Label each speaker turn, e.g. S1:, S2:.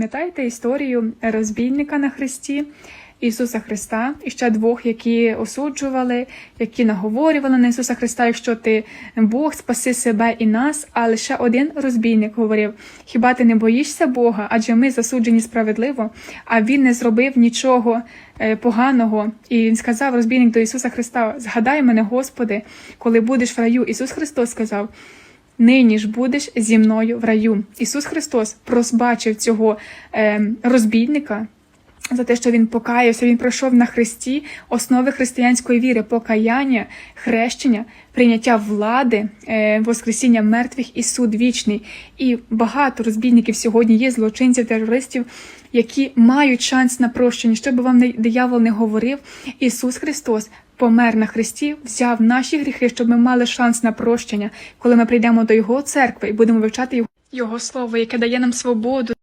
S1: Пам'ятаєте історію розбійника на хресті Ісуса Христа і ще двох, які осуджували, які наговорювали на Ісуса Христа, якщо ти Бог, спаси себе і нас. А лише один розбійник говорив: Хіба ти не боїшся Бога? Адже ми засуджені справедливо, а він не зробив нічого е, поганого. І він сказав розбійник до Ісуса Христа: Згадай мене, Господи, коли будеш в раю. Ісус Христос сказав. Нині ж будеш зі мною в раю. Ісус Христос прозбачив цього е, розбійника за те, що він покаявся, він пройшов на хресті основи християнської віри, покаяння, хрещення, прийняття влади, е, воскресіння мертвих і суд вічний. І багато розбійників сьогодні є злочинців, терористів, які мають шанс на прощення. Що би вам диявол не говорив, Ісус Христос помер на хресті, взяв наші гріхи, щоб ми мали шанс на прощення, коли ми прийдемо до Його церкви і будемо вивчати Його, Його слово, яке дає нам свободу.